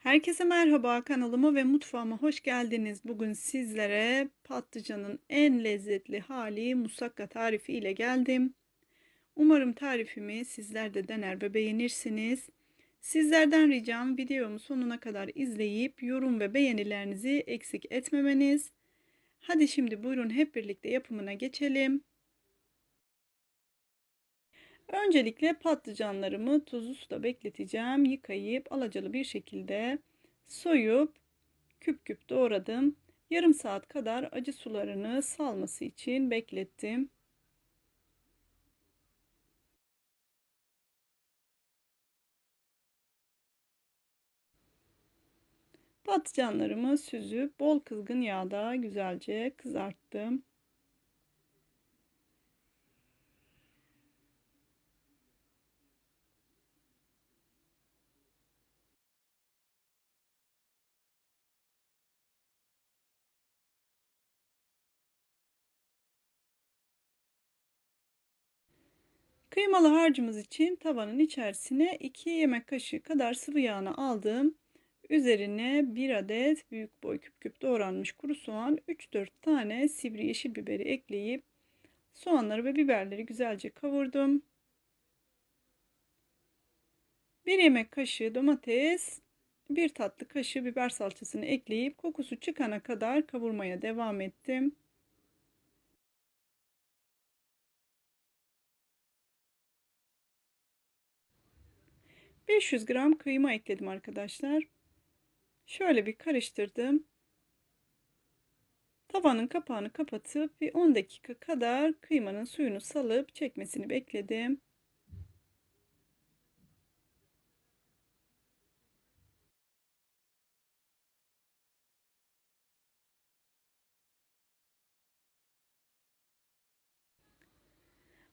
Herkese merhaba kanalıma ve mutfağıma hoş geldiniz. Bugün sizlere patlıcanın en lezzetli hali musakka tarifi ile geldim. Umarım tarifimi sizler de dener ve beğenirsiniz. Sizlerden ricam videomu sonuna kadar izleyip yorum ve beğenilerinizi eksik etmemeniz. Hadi şimdi buyurun hep birlikte yapımına geçelim. Öncelikle patlıcanlarımı tuzlu suda bekleteceğim. Yıkayıp alacalı bir şekilde soyup küp küp doğradım. Yarım saat kadar acı sularını salması için beklettim. Patlıcanlarımı süzüp bol kızgın yağda güzelce kızarttım. Kıymalı harcımız için tavanın içerisine 2 yemek kaşığı kadar sıvı yağını aldım. Üzerine 1 adet büyük boy küp küp doğranmış kuru soğan, 3-4 tane sivri yeşil biberi ekleyip soğanları ve biberleri güzelce kavurdum. 1 yemek kaşığı domates, 1 tatlı kaşığı biber salçasını ekleyip kokusu çıkana kadar kavurmaya devam ettim. 500 gram kıyma ekledim arkadaşlar. Şöyle bir karıştırdım. Tavanın kapağını kapatıp bir 10 dakika kadar kıymanın suyunu salıp çekmesini bekledim.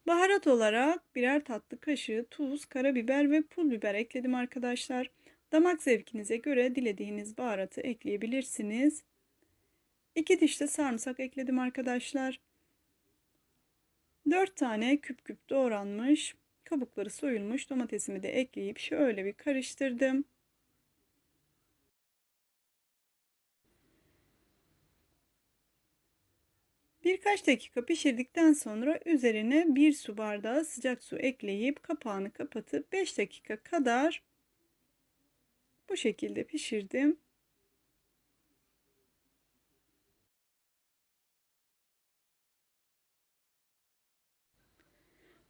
Baharat olarak birer tatlı kaşığı tuz, karabiber ve pul biber ekledim arkadaşlar. Damak zevkinize göre dilediğiniz baharatı ekleyebilirsiniz. 2 diş de sarımsak ekledim arkadaşlar. 4 tane küp küp doğranmış, kabukları soyulmuş domatesimi de ekleyip şöyle bir karıştırdım. Birkaç dakika pişirdikten sonra üzerine bir su bardağı sıcak su ekleyip kapağını kapatıp 5 dakika kadar bu şekilde pişirdim.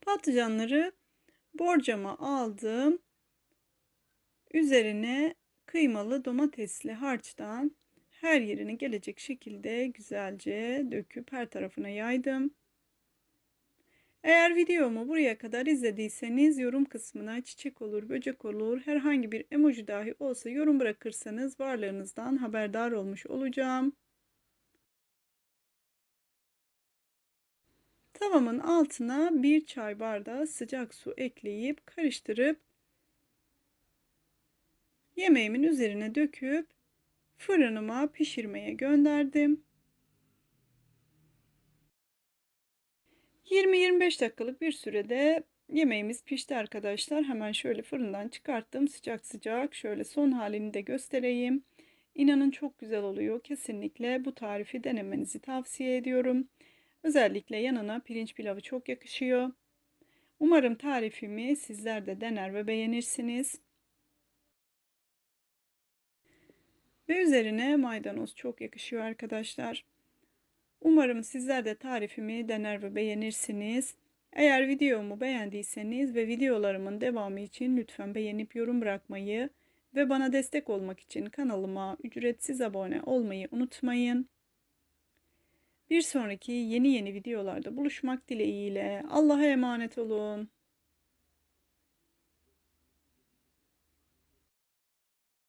Patlıcanları borcama aldım. Üzerine kıymalı domatesli harçtan her yerine gelecek şekilde güzelce döküp her tarafına yaydım. Eğer videomu buraya kadar izlediyseniz yorum kısmına çiçek olur, böcek olur, herhangi bir emoji dahi olsa yorum bırakırsanız varlığınızdan haberdar olmuş olacağım. Tavamın altına bir çay bardağı sıcak su ekleyip karıştırıp yemeğimin üzerine döküp fırınıma pişirmeye gönderdim. 20-25 dakikalık bir sürede yemeğimiz pişti arkadaşlar. Hemen şöyle fırından çıkarttım. Sıcak sıcak şöyle son halini de göstereyim. İnanın çok güzel oluyor. Kesinlikle bu tarifi denemenizi tavsiye ediyorum. Özellikle yanına pirinç pilavı çok yakışıyor. Umarım tarifimi sizler de dener ve beğenirsiniz. Ve üzerine maydanoz çok yakışıyor arkadaşlar. Umarım sizler de tarifimi dener ve beğenirsiniz. Eğer videomu beğendiyseniz ve videolarımın devamı için lütfen beğenip yorum bırakmayı ve bana destek olmak için kanalıma ücretsiz abone olmayı unutmayın. Bir sonraki yeni yeni videolarda buluşmak dileğiyle Allah'a emanet olun.